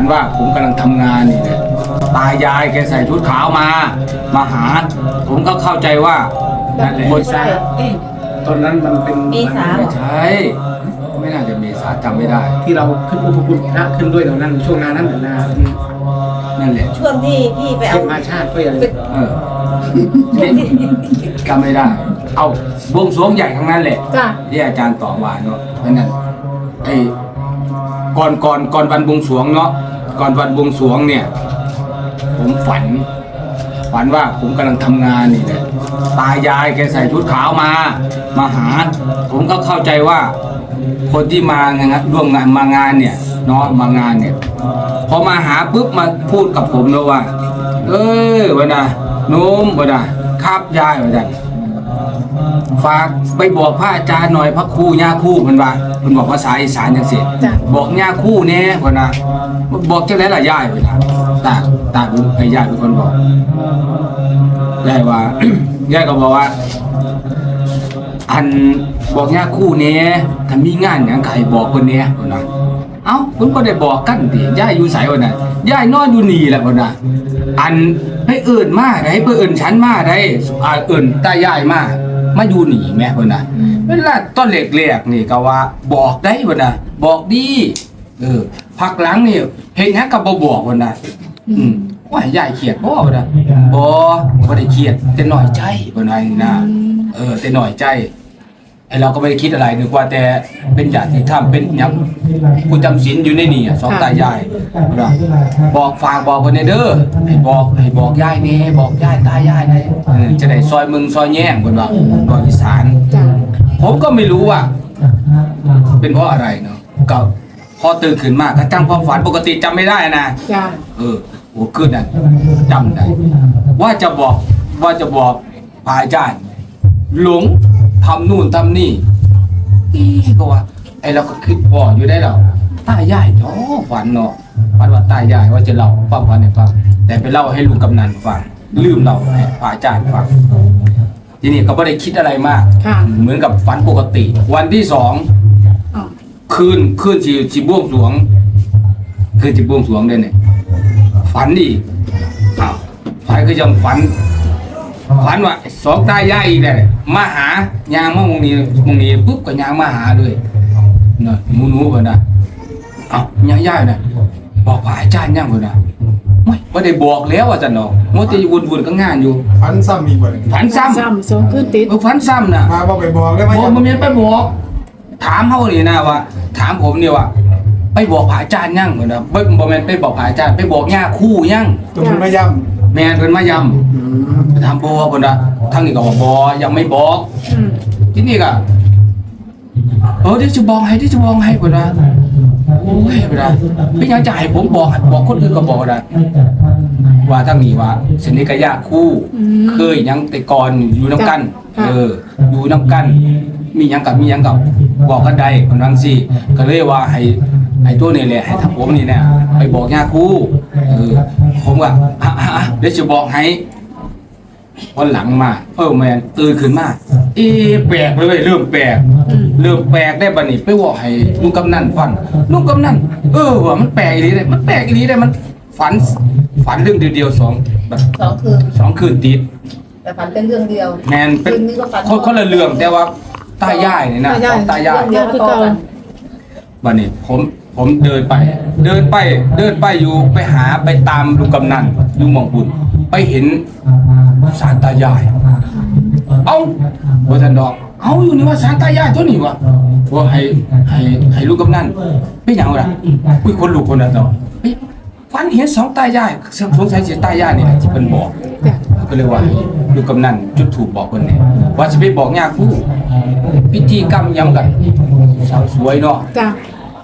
นว่าผมกำลังทำงานนี่แหละตายายแกใส่ชุดขาวมา มาหา ผมก็เข้าใจว่านั่นแหละใช่ตอนนั้นมันเป็นเมษาไม่ใช่ไม่น่าจะเมษาจำไม่ได้ ที่เราขึ้นอุปคุตพระขึ้นด้วยตอนนั้นช่วงหนานั้นนะนั่นแหละช่วงที่พี่ไปเทเอาพมาชาติก็อะไรเออจำไม่ได้ เอาบวงสรวงใหญ่ทั้งนั้นแหละ จ้ะที่อาจารย์ต่อมาเนาะเพราะนั้นไอ้ ก่อนก่อนก่อนวันบวงสรวงเนาะก่อนวันบวงสรวงเนี่ย ผมฝัน ฝันว่าผมกำลังทำงานนี่แหละตายายแกใส่ชุดขาวมา มาหา ผมก็เข้าใจว่า คนที่มางานร่วมงานมางานเนี่ยเนาะมางานเนี่ยพอมาหาปุ๊บมาพูดกับผมเลยว่า เออวะนะโน้มวะนะครับ ยายวะจัน ฝากไปบอกพระอาจารย์หน่อยพระครูย่าครู่มันว่ามันบอกภาษาอีสานจังสิจ้ะ บอกย่าครู่แน่วะนะบอกจังไรล่ะยายวะนะตาตาไอ้ยายเป็นคนบอกยายว่ายายก็บอกว่า อันบอกย่าครู่เนี้ยถ้ามีงานอย่างไก่บอกคนเนี้ยคนนะเอ้าคุณก็ได้บอกกันดิย่าอยู่ใสวันน่ะย่ายนอนอยู่นี่แหละคนน่ะอันให้เอื่นมาได้เพื่อเอื่นฉันมาได้อ่าเอื่นตายายมา มาอยู่นี่แม่คนน่ะเวลาตอนเล็กๆนี่ก็ว่า บอกได้คนน่ะบอกดีเออพักหลังนี่เห็นฮะกับบ่บอกคนน่ะอืมว่ายายเครียดบ่คนน่ะบ่บ่ได้เครียดแต่น้อยใจคนน่ะนี่นะเออแต่หน่อยใจ ไอเราก็ไม่ได้คิดอะไรนึกว่าแต่เป็นญาติธรรมเป็นหยังกูจำศีลอยู่ในนี่อะสองตายายนะบอกฝากบอกคนในเด้อให้บอกให้บอกยายนี่บอกยายตายายนี่เออจะได้ซอยมึงซอยแย่งคนว่าบอกอีสาน จ้ะผมก็ไม่รู้ว่า เป็นเพราะอะไรเนาะก็พอตื่นขึ้นมาก็จำความฝันปกติจำไม่ได้นะ จ้ะเออโอ้ขึ้นน่ะจำได้ว่าจะบอกว่าจะบอกพระอาจารย์หลง ทำนู่นทำนี่อีก็ว่า ไอเราก็คิดพออยู่ได้แล้วตายายเนาะฝันเนาะฝันว่าตายายว่าจะเล่าความฝันให้ฟังแต่ไปเล่าให้ลุงกำนันฟังลืมเล่าให้พระอาจารย์ฟังทีนี้ก็ไม่ได้คิดอะไรมาก ค่ะ เหมือนกับฝันปกติ วันที่สองอ๋อคืนคืนสีสีบวงสรวง คืนสีบวงสรวงเด้เนี่ยฝันดีอ้าวฝันก็ยังฝัน ฝันว่าสองตายายอีกเลยมาหายางมามงนี้มงนี้ปุ๊บก็ยางมาหาเลยเนาะหนูหนูๆเพิ่นน่ะเอ้ายายายน่ะบอกผ่าอาจารย์ยังเพิ่นน่ะไม่บ่ได้บอกแล้วว่าซั่นเนาะมัวแต่วุ่นๆก็งานอยู่ฟันซ้ำอีกบ่เลยฝันซ้ำซ้ำสองขึ้นติดเออฝันซ้ำน่ะมาบ่ไปบอกเลยบว่าอกมันไม่ไปบอกถามเขานี่นะว่า ถามผมเนี่ยว่าไปบอกผาอาจารย์ยังเหมือนนะบ่บ่แม่นไปบอกผาอาจารย์ไปบอกย่าคู่ยังตัวมันไม่ย่แม่นเพิ่นมายำ อืมำถามบ่เพิ่นน่ะทางนี้ก็บอกบ่ยังไม่บอก อืมที่นี่ก็เออเดี๋ยวจะบอกให้เดี๋ยวจะบอกให้เพิ่นว่าโอ้ยเพิ่นว่าเป็นหยังจะให้ผมบอกบอกคนอื่นก็บอกได้ว่าทางนี้ว่าสนิทกับย่าคู่ อืม เคยหยังแต่ก่อนอยู่น้ำกันค่ะเออ อยู่น้ำกัน มีหยังกับมีหยังกับบอกกันได้คนนั้นสิก็เลยว่าให้ให้ตัวนี่แหละให้ทับผมนี่เนี่ยไปบอกย่าครูเออ ผมว่าอะอะอะเดี๋ยวจะบอกให้ วันหลังมาเออแมนตื่นขึ้นมาเอ๊ะแปลกเลยเว้ยเริ่มแปลกอืมเริ่มแปลกได้บัดนี้ไปบอกให้ลุงกำนันฟังลุงกำนันเออว่ามันแปลกอีหลีเลยมันแปลกอีหลีเลยมันฝันฝันเรื่องเดียวๆสองแบบสองคืนสองคืนติดแต่ฝันเป็นเรื่องเดียวแมนเป็นคืนนี้ก็ฝันคนคนละเรื่องแต่ว่าตายายนี่นะสองตายายเรื่องเดียวต่อกันบัดนี้ผมผมเดินไป เดินไปเดินไปอยู่ไปหาไปตามลุงกำนันลุงหมองบุญ ไปเห็นสารตายาย เอ้าว่าท่านดอก เอ้าอยู่นี่ว่าสารตายายตัวนี้วะว่าให้ให้ให้ลูกกำนันเป็นหยังวะล่ะอุ้ยคนลูกคนนั้นต่อเฮ้ยฝันเห็นสองตายายสงสัยสิตายายนี่แหละที่เพิ่นบอกจ้ะก็เลยว่าลูกกำนันจุดถูกบอกคนเนี่ยว่าจะไปบอกยาคู่พิธีกรรมย้ำกันสาวสวยเนาะจ้ะ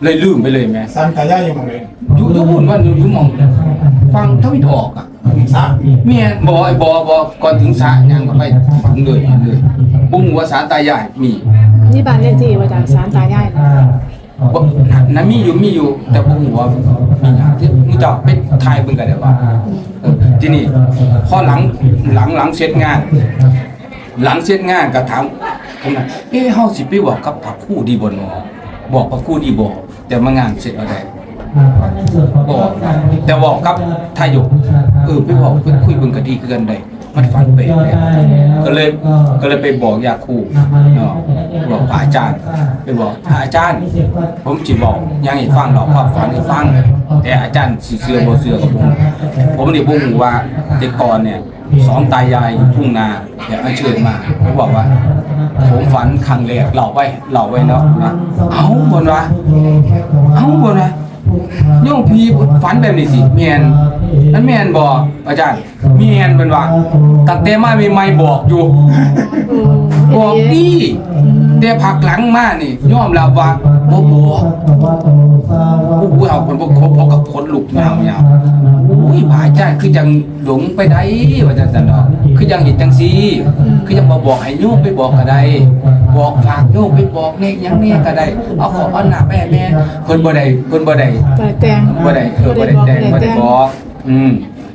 เลยลืมไปเลยแม่สันตายายอยู่หมองเลยอยุยุบุ่นว่าอยู่อยุหมองฟังทวิตออกอะ สามเมียบอกไอ้บอบอกก่อนถึงสระยังก็ไปถึงเลยเห็นเลยบุ้งหัวสารตายายมีนี่บ้านเลขที่ว่าจ้ะสารตายายนะบ่นะมีอยู่มีอยู่แต่บุ้งหัวมีอย่างที่มึงจะไปทายเบิ่งกันได้ว่าเออทีนี้พอหลังหลังหลังเสร็จงาน หลังเสร็จงานก็ถามผมนะเอ้เฮาสิไปบอกกับพระครู่ดีบ่เนาะบอกพระครู่ดีบ่แต่มางานเสร็จแล้วได้ บอกแต่บอกกับทายกเออไปบอกไปคุยบิ่งก็ดีคือกันได้มันฝันไปเลยก็เลยก็เลยไปบอกยาคูเนาะบอกพระอาจารย์ไปบอกพระอาจารย์ ผมสิบอกยังให้ฟังดอกความฝันให้ฟัง แต่อาจารย์สิเชื่อบ่เชื่อกับผมผมนี่บ่ฮู้ว่าแต่ก่อนเนี่ยสองตายายอยู่ทุ่งนาเดี๋ยวอัญเชิญมาผมบอกว่า ผมฝันครั้งแรกเล่าไว้เล่าไว้เนาะนะเอ้าบนว่าเอ้าบ่นะ โยมพีฝันแบบนี้สิเมียนนั่นแม่นบ่อาจารย์แม่นเพิ่นว่าตั้งแต่มาใหม่ๆบอกอยู่ บอกดีแต่พักหลังมานี่ยอมรับว่าบ่บอกโอ้โหเอาคนบ่ครบเขากับคนลุกยาวๆโอ้ยพระอาจารย์คือจังหลงไปได้ว่าจังซั่นเนาะคือจังเห็นจังซี่คือจังบ่บอกให้โยมไปบอกก็ได้บอกฝากโยมไปบอกแน่หยังแน่ก็ได้เอาขอเอาหน้าแม่แม่เพิ่นบ่ได้เพิ่นบ่ได้แต่แต่งบ่ได้เออบ่ได้แต่งบ่ได้บอกอืม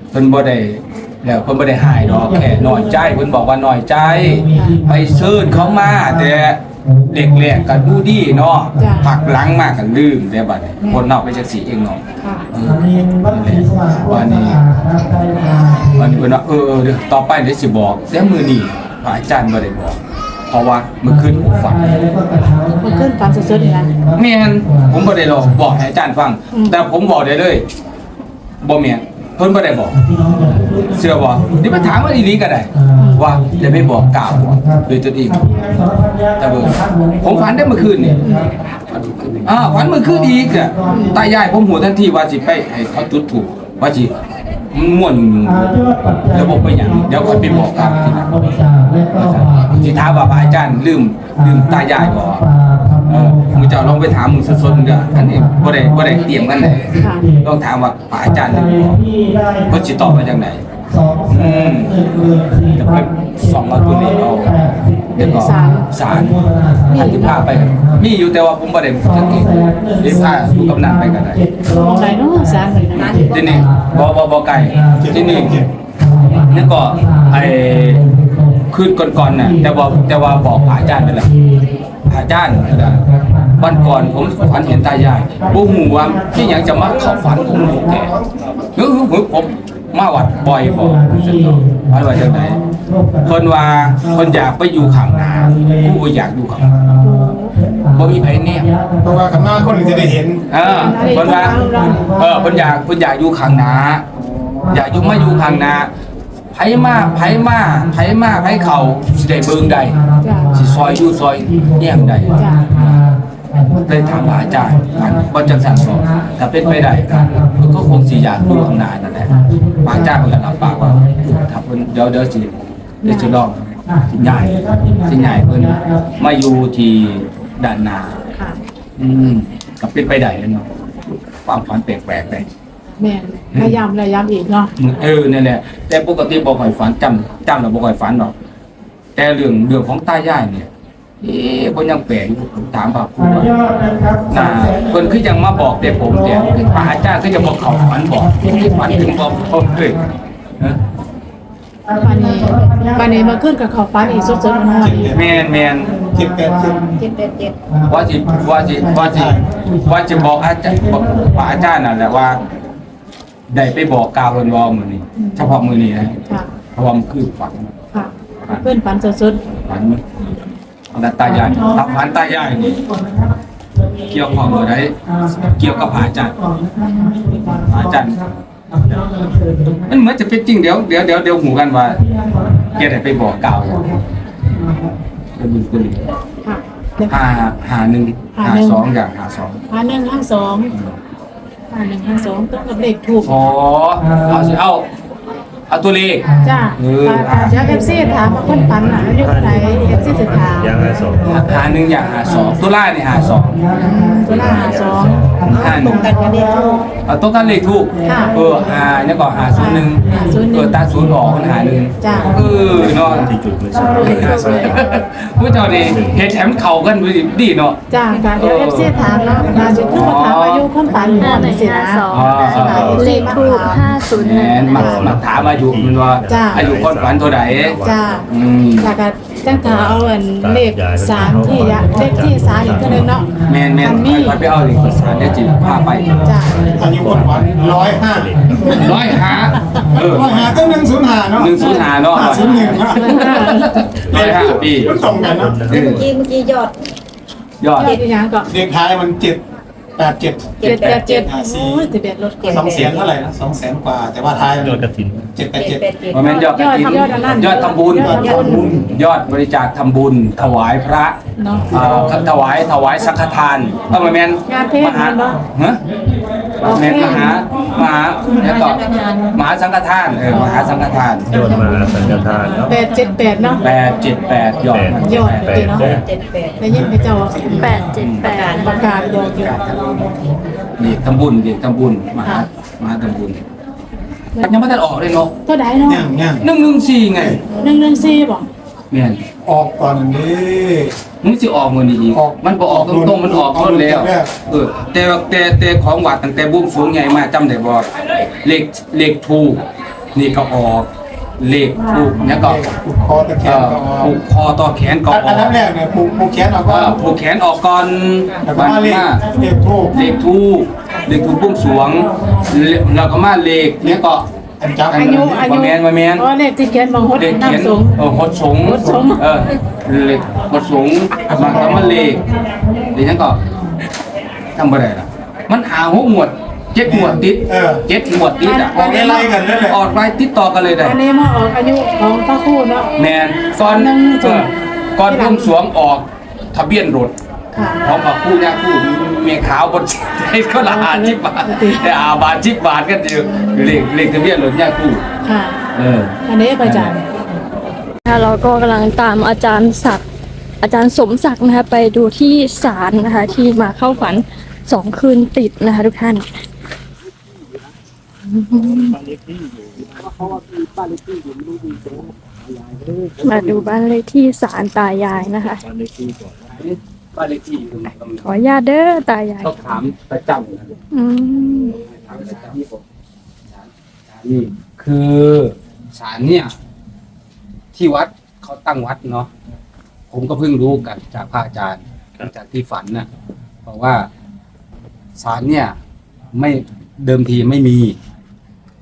เพิ่นบ่ได้แล้วเพิ่นบ่ได้หายดอกแค่น้อยใจเพิ่นบอกว่าน้อยใจ ไปเชิญเขามา แต่เด็กแรกก็ดูดีเนาะผักหลังมากก็ลืมแต่บัดนี้คนนอกไปจักสีเองเนาะค่ะ เออนั่นแหละวันนี้วันนี้เพิ่นว่าเออเออเดี๋ยวต่อไปเดี๋ยวสิบอกแต่มื้อนี้พระอาจารย์บ่ได้บอก เพราะว่าเมื่อคืนผมฝัน มันขึ้นฝันสดๆนี่นะ แม่นผมบ่ได้หรอกบอกให้อาจารย์ฟัง อืม แต่ผมบอกได้เลยบ่แม่นเพิ่นบ่ได้บอก เชื่อบ่เดี๋ยวไปถามว่าอีหลีก็ได้ ว่าได้ไปบอกกล่าวบ่โดยตนเองแต่เบิ่งผมฝันได้เมื่อคืนนี่อ่าฝันเมื่อคืนอีกอะตายายผมหัวทันทีว่าสิไปให้เขาจุดถูกว่าสิมันม่วนอยู่แล้วบอกไปหยังเดี๋ยวค่อยไปบอกกล่าวทีหลังสิถามว่าพระอาจารย์ลืมลืมตายายบ่เออ มึงจะเอาลองไปถามมึงสดๆมึงก็อันนี้บ่ได้บ่ได้เตรียมกันเลยค่ะต้องถามว่าพระอาจารย์นึงบอกเพิ่นสิตอบมาจากไหนอืมจะไปส่องมาตัวนี้เอาเดี๋ยวก็สารสารท่านที่พาไปกันมีอยู่แต่ว่าผมบ่ได้สังเกตเดี๋ยวพาดูกำนันไปกันได้มองไหนเนาะสารเหมือนกันที่นี่บ่บ่บ่ไกลที่นี่นี่ก็ไอ้คืนก่อนๆน่ะแต่ว่าแต่ว่าบอกพระอาจารย์ไปแล้ว อาจารย์นะวันก่อนผมฝันเห็นตายายบ่ฮู้ว่าที่หยังจะมาเข้าฝันผมอยู่แท้คือคือผมมาวัดบ่อยบ่รู้สึกว่าว่าจังได๋เพิ่นว่าเพิ่นอยากไปอยู่ข้างหน้ากูบ่อยากอยู่ข้างหลังบ่มีไผแนมเพราะว่ากันมาคนอื่นจะได้เห็น เออเพิ่นว่าเออเพิ่นอยากเพิ่นอยากอยู่ข้างหน้าอยากอยู่มาอยู่ข้างหน้าไผมาไผมาไผมาไผเข้าสิได้เบิ่งได้จ้ะสิซอยอยู่ซอยแยมได้จ้ะเลยถามพระอาจารย์อันว่าจังสันบอกถ้าเป็นไปได้ครับก็คงสิอยากดูข้างหน้านั่นแหละพระอาจารย์เพิ่นก็รับปากว่าถ้าเพิ่นเดี๋ยวเดี๋ยวสิเดี๋ยวสิลองสิใหญ่สิใหญ่เพิ่นมาอยู่ที่ด้านหน้า ค่ะ อืมก็เป็นไปได้เนาะความฝันแปลกๆเลย แม่นระยำระยำอีกเนาะเออนั่นแหละแต่ปกติบ่ค่อยฝันจำจำแล้วบ่ค่อยฝันหรอกแต่เรื่องเรื่องของตายายเนี่ยเอ๊ะบ่ยังแปลกอยู่ผมถามพระครูว่าน่ะเพิ่นคือยังมาบอกแต่ผมแต่คือพระอาจารย์ก็จะบอกเขาฝันบอกที่ฝันถึงบอกผมเลยเออวันนี้วันนี้มาขึ้นกับเขาฝันอีกสดๆร้อนๆอีกแม่นแม่น เจ็ดแปดเจ็ดเจ็ดแปดเจ็ดว่าสิว่าสิว่าสิว่าจะบอกอาจารย์บอกพระอาจารย์นั่นแหละว่า ได้ไปบอกกล่าวเพิ่นว่ามื้อนี้เฉพาะมื้อนี้นะค่ะเพราะว่ามันคือฝันค่ะ เพื่อนฝันสดฝันมันตายายถ้าฝันตายายนี่เกี่ยวข้องกับไดเกี่ยวกับพระอาจารย์พระอาจารย์มันเหมือนจะเป็นจริงเดี๋ยวเดี๋ยวเดี๋ยวเดี๋ยวหูกันว่าแกได้ไปบอกกล่าวจะบึงกุลีๆค่ะเดี๋ยวหาหาหนึ่งหาหาหนึ่ง สองอย่างหาสอง ห้าหนึ่งห้าสอง ห้าหนึ่งห้าสองต้องกับเลขถูกอ๋อเอาสิเอา เอาตัวเลข จ้าเออถ้าถ้าจากเอฟซีถามมาคนฝันอะอายุเท่าไหร่เอฟซีจะถามยังละสองหาหนึ่งอย่างหาสองตัวล่านี่หาสองตัวละห้าสองหาหตรนึ่งงกันกันเดียวเอาตัวกันเลขถูกค่ะเออหาเนี่ยก็หาศูนย์หนึ่งหาศูนย์หนึ่ง เออตาศูนย์ออกมันหาหนึ่งจ้ะเออเนาะที่จุดมือสองผู้เจ้านี่เฮ็ดแถมเข้ากันดีเนาะ จ้าการเดี๋ยวเอฟซีถามเนาะมาจุดขึ้นมาถามอายุคนฝันหน่อยสินะอ๋อเลขทูปห้าศูนย์หแหนึ่ง มมักมักถามอายุมันว่าจ้ะ อายุคนฝันเท่าไหร่จ้าอืม แล้วก็จังถาเอาอันเลขสารที่ยะเลขที่สารอีกตัวหนึงเนาะ แมนแมนอันไปนี้ไปเอาเลยสารได้จริงพาไปจ้ะอายุคนฝันร้อยห้าร้อยหาเออร้อยห้าก็หนึ่งศูนย์ห้าเนาะหนึ่งศูนย์ห้าเนาะห้าศูนย์หนึ่งร้อยห้าปีมันตรงกันเนาะเออเมื่อกี้เมื่อกี้ยอดยอด ยอดอีหยังก็เด็กท้ายมันเจ็ด แปดเจ็ดเจ็ดแปดเจ็ดห้าสี่โอ้ยทะเบียนรถเก๋งสองแสนเท่าไหร่นะสองแสนกว่า แต่ว่าท้ายยอดกระถินเจ็ดแปดเจ็เจ็ดดแปดเจ็ดว่าแม่นยอดกฐินยอดทำยอดอันนั้นยอดทำบุญยอดทำบุญยอดบริจาคทำบุญ ถวายพระเนาะ เอ่อถวายถวายสังฆทานเออมาแมนงานเพศมหาเนอะ ฮะ แมนมหามหาแล้วก็มหาสังฆทานเออมหาสังฆทานยอดมาสังฆทานเนาะแปดเจ็ดแปดเนาะแปดเจ็ดแปดยอดมันยอดแปเมื่อกี้เนาะแปดเจ็ดแปดได้ยินพระเจ้าแปดเจ็ดแปดประกาศบอกอยู่เด็กทำบุญเด็กทำบุญมหาค่ะมหาทำบุญมันยังไม่ทันออกเลยเนาะเท่าใดเนาะย่างย่างหนึ่งหนึ่งสี่ไงหนึ่งหนึ่งสี่บอก แม่นออกก่อนนี้ มึงสิออกมือนี้อีกออกมันบ่ออกตรงๆมันออกออกต้นแล้วแรก เออ แต่แต่แต่ของวัดตั้งแต่บุ้งสูงใหญ่มาจำได้บ่เลขเลขทูกนี่ก็ออกเลขทูกเนี่ยก็ผูกคอตะแคเอ่งอก็ออกผูกคอต่อแขนก็ออัอนก นั้นแรกเนี่ยผูกผูกแขนออกเอก็อผูกแขนออกก่อนแล้วก็วันมาเลขมาเลขทูบเลขทูกเลขทูกบุ้งสรวงแล้วก็มาเลขเนี่ยก็ อันจับอายุอายุ บ่แม่นบ่แม่นอ๋อเลขที่เขียนบางฮดเลขเขียนน้ำสูง เออหดสงหดสง เออเลขหดสงมาทำมาเลขเดี๋ยวฉันก็ทำบ่ได้ล่ะมันหาหกหมวดเจ็ดหมวดติดเออเจ็ดหมวดติดอะออกไล่ๆกันนั่นแหละ ออกไล่ติดต่อกันเลยได้อันนี้มาออกอายุของพระครูเนาะ แมนก่อนหนึ่งเออก่อนพุ่งสรวงออกทะเบียนรถ ค่ะของกับคู่เนี่ยคู่เมียขาวบนเฮ็ดก็ละหาชิบบาทแต่อาบาทชิบบาทกันอยู่เลขเลขทะเบียนรถเนี่ยคู่ค่ะเอออันนี้พระอาจารย์นะคะเราก็กำลังตามอาจารย์ศักดิ์อาจารย์สมศักดิ์นะคะไปดูที่ศาลนะคะ ที่มาเข้าฝันสองคืนติดนะคะทุกท่านมาดูบ้านเลขที่ศาลตายายนะคะ บ้านเลขที่อยู่ตรงขออนุญาตเด้อตายายต้องถามประจำนะอืมถามประจำที่ผมนี่คือศาลเนี่ย ที่วัดเขาตั้งวัดเนาะผมก็เพิ่งรู้กันจากพระอาจารย์จากที่ฝันนะบอกว่าศาลเนี่ย ไม่เดิมทีไม่มี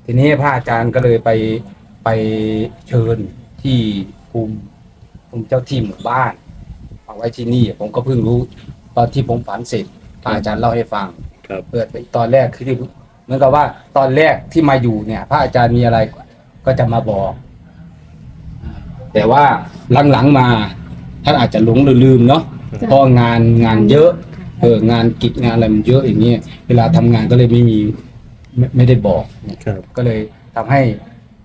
ทีนี้พระอาจารย์ก็เลยไปไปเชิญที่ภูมิภูมิเจ้าที่หมู่บ้านเอา ไว้ที่นี่ ผมก็เพิ่งรู้ ตอนที่ผมฝันเสร็จพระอาจารย์เล่าให้ฟังครับเปิดไปตอนแรกคือที่เหมือนกับว่าตอนแรกที่มาอยู่เนี่ย พระอาจารย์มีอะไรก็จะมาบอก แต่ว่าหลังๆมาท่านอาจจะหลงหรือลืมเนาะเพราะงานงานเยอะ เอองานกิจงานอะไรมันเยอะอย่างเงี้ยเวลาทำงานก็เลยไม่มีไม่ไม่ได้บอกครับก็เลยทำให้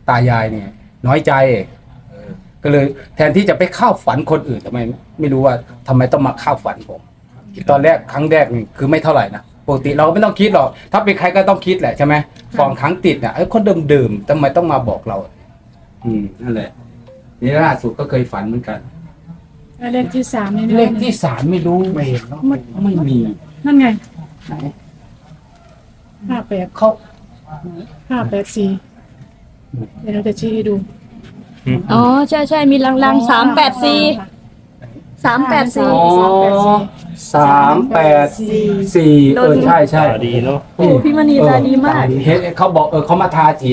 ตายายเนี่ย น้อยใจเออ ก็เลยแทนที่จะไปเข้าฝันคนอื่นทำไม ไม่รู้ว่าทำไมต้องมาเข้าฝันผมตอนแรกครั้งแรกนี่คือไม่เท่าไหร่นะปกติเราก็ไม่ต้องคิดหรอกถ้าเป็นใครก็ต้องคิดแหละใช่ไหมฟองครั้งติดเนี่ยไอ้คนเดิมๆทำไมต้องมาบอกเรา อืมนั่นแหละนี่ล่าสุดก็เคยฝันเหมือนกัน แล้วเลขที่สามนี่เลขที่สามไม่รู้ไม่เห็นไม่ไม่มีนั่นไงห้าแปดเขาห้าแปดสี่เดี๋ยวเราจะชี้ให้ดู อ๋อใช่ใช่มีลังๆสามแปดสี่สามแปดสี่ อ๋อสามแปดสี่เออใช่ใช่ ตาดีเนาะ โอ้พี่มณีตาดีมาก เห็นเขาบอกเออเขามาทาสี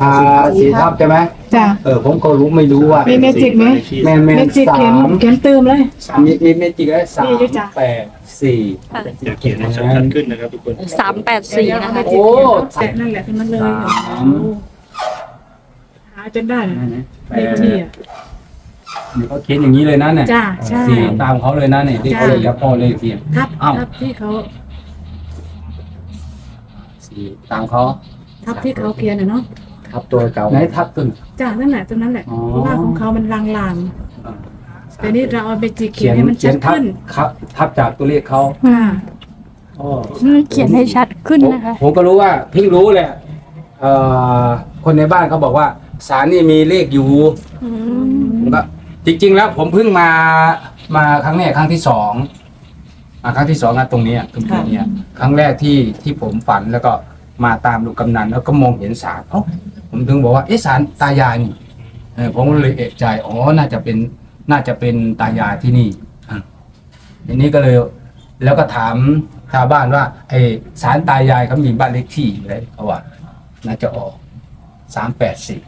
ทาสีทับใช่ไหมจ้ะเออผมก็รู้ไม่รู้ว่ามีเมจิกไหมแมนแมนเมจิกสาเขียนมเขียนตืมเลย มีมีเมจิกได้สามีมด้วยจ้ะ แปดสี่เดี๋ยวเขียนให้ชัดๆขึ้นนะครับทุกคน สามแปดสี่นะคะ โอ้แตะนั่นแหละที่มันเลยสามหาจนได้เลยเลขที่อะ นี่เขาเขียนอย่างนี้เลยนะเนี่ยจ้ะใช่ สี่ตามเขาเลยนะเนี่ยที่เขาเลยแล้วพ่อเลยเขียนทับอ้าว ทับที่เขาสี่ตามเขาทับที่เขาเขียนน่ะเนาะทับตัวเก่าไหนทับตึง จ้ะนั่นแหละตรงนั้นแหละอ๋อ เพราะว่าของเขามันลางๆแต่นี่เราเอาเมจิกเขีเขียยนนให้มันเขีชัยนดทับขึ้นครับ ทับจากตัวเลขเขาค่ะอ๋อ เขียนให้ชัดขึ้นผมนะคะผมก็รู้ว่าเพิ่งรู้แหละเอ่อคนในบ้านเขาบอกว่า สารนี่มีเลขอยู่ผมก็จริง ๆ แล้วผมเพิ่งมามาครั้งแรกครั้งที่สองมาครั้งที่สองนะตรงเนี้ยตรงจุดเนี้ยครั้งแรกที่ที่ผมฝันแล้วก็มาตามลูกกำนันแล้วก็มองเห็นสารเอ้าผมถึงบอกว่าเอ๊ะสารตายายนี่เออผมก็เลยเอะใจอ๋อน่าจะเป็นน่าจะเป็นตายายที่นี่อะทีนี้ก็เลย แล้วก็ถามชาวบ้านว่าไอ้สารตายายเขามีบ้านเลขที่อยู่เลยเขาว่าน่าจะออกสามแปดสี่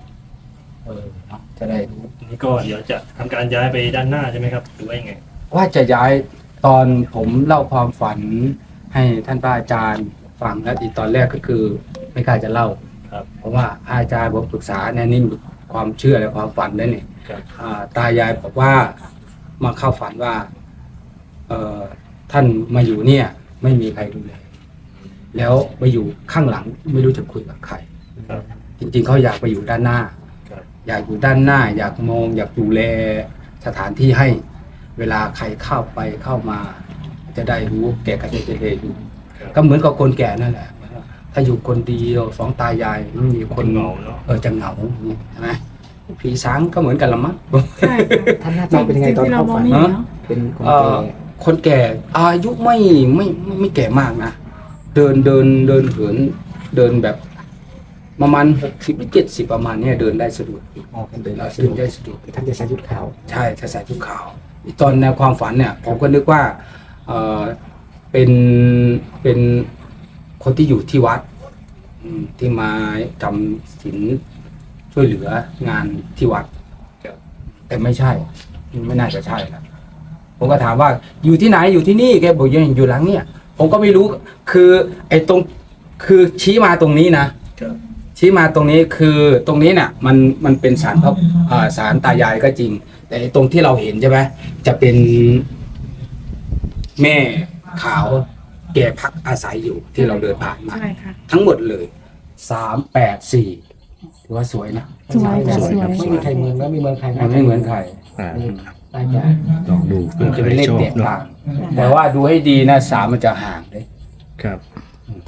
เออเนาะจะได้รู้ ทีนี้ก็เดี๋ยวจะทำการย้ายไปด้านหน้าใช่ไหมครับหรือว่ายังไงว่าจะย้ายตอนผมเล่าความฝันให้ท่านพระอาจารย์ฟังแล้วอีกตอนแรกก็คือ ไม่กล้าจะเล่า ครับเพราะว่าอาจารย์ผมปรึกษาแน่นิ่มความเชื่อและความฝันนั่นนี่ครับอ่าตายายบอกว่ามาเข้าฝันว่าเอ่อท่านมาอยู่เนี่ย ไม่มีใครดูแลแล้วมาอยู่ข้างหลังไม่รู้จะคุยกับใคร ครับจริงๆเขาอยากไปอยู่ด้านหน้าครับ อยากอยู่ด้านหน้า อยากมอง อยากดูแลสถานที่ให้ เวลาใครเข้าไปเข้ามา จะได้รู้แกก็จะได้ดูครับก็เหมือนกับคนแก่นั่นแหละถ้าอยู่คนเดียวสองตายายไม่มีคนเหงาเนอะเออจะเหงาอย่างนี้ใช่ไหมผีสางก็เหมือนกันละมั้งใช่ค่ะท่านหน้าตาเป็นยังไงตอนที่เราเข้ามองฝันไม่เห็นเนาะเป็นคนเอ่แก่อคนแก่อายุไม่ไม่ไม่ไม่แก่มากนะเดินเดินเดินเหินเดินแบบ ประมาณหกสิบเจ็ดสิบประมาณเนี้ยเดินได้สะดวกอ๋อท่านเดินเราได้สะเดิดวนกได้สะดวก ท่านจะใส่ชุดขาว ใช่ถ้าใส่ชุดขาวตอนแนวความฝันเนี่ย ผมก็นึกว่าเออเป็นเป็นคนที่อยู่ที่วัดอืมที่มาจำศีลช่วยเหลืองานที่วัดครับแต่ไม่ใช่ ไม่น่าจะใช่นะผมก็ถามว่าอยู่ที่ไหนอยู่ที่นี่แกบอกยังอยู่หลังเนี่ย ผมก็ไม่รู้คือ ไอ้ตรงคือชี้มาตรงนี้นะครับ ชี้มาตรงนี้คือตรงนี้เนี่ยมันมันเป็นสารพระอ่าสารตายายก็จริง แต่ไอ้ตรงที่เราเห็นใช่ไหมจะเป็นแม่ขาวแกพักอาศัยอยู่ที่เราเดินผ่านมาใช่ค่ะ ทั้งหมดเลยสามแปดสี่ถือว่าสวยนะสวยค่ะสวยไม่มีใครเหมือนแล้วไม่เหมือนใครมันไม่เหมือนใครอ่าน่าจะลองดูเพื่อมันใคจะรเป็นเลขชอบแตกเนาะต่างแต่ว่าดูให้ดีนะสามมันจะห่างเลย ครับ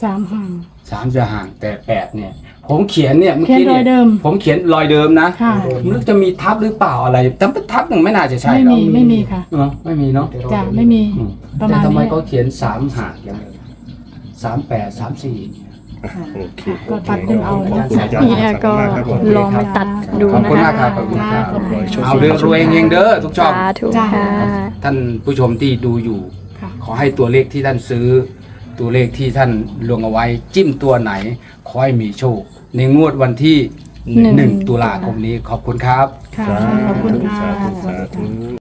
สามห่าง สามจะห่างแต่แปดเนี่ย ผมเขียนเนี่ยเมื่อเขียนกี้รอยเดิม ผมเขียนรอยเดิมนะค่ะ ผมนึกจะมีทับหรือเปล่าอะไรแต่ทับหนึ่งไม่น่าจะใช่ไม่หรอกมีไม่มีค่ะเนอะไม่มีเนาะจ้ะไม่มี อืมประแต่มาณทำไมนี้เขาเขียนสามห่างอย่างนี้สามแปดสามสี่ โอเคก็ตัดดึงเอาขอบคุณอาจารนี่ย์นะก็มากครับผมลองไปตัดดูขอบนะคุณคะมากครับขอบคุณครับ ขอบคุณค่ะ เอาเด้อรวยเองเด้อทุกช่อง สาธุจ้ะค่ะ ท่านผู้ชมที่ดูอยู่ ค่ะ ขอให้ตัวเลขที่ท่านซื้อ ตัวเลขที่ท่านลงเอาไว้ จิ้มตัวไหนขอให้มีโชค ในงวดวันที่ หนึ่ง 1 ตุลาคมนี้ขอบคุณครับ ค่ะ ขอบคุณค่ะ สาธุสาธุ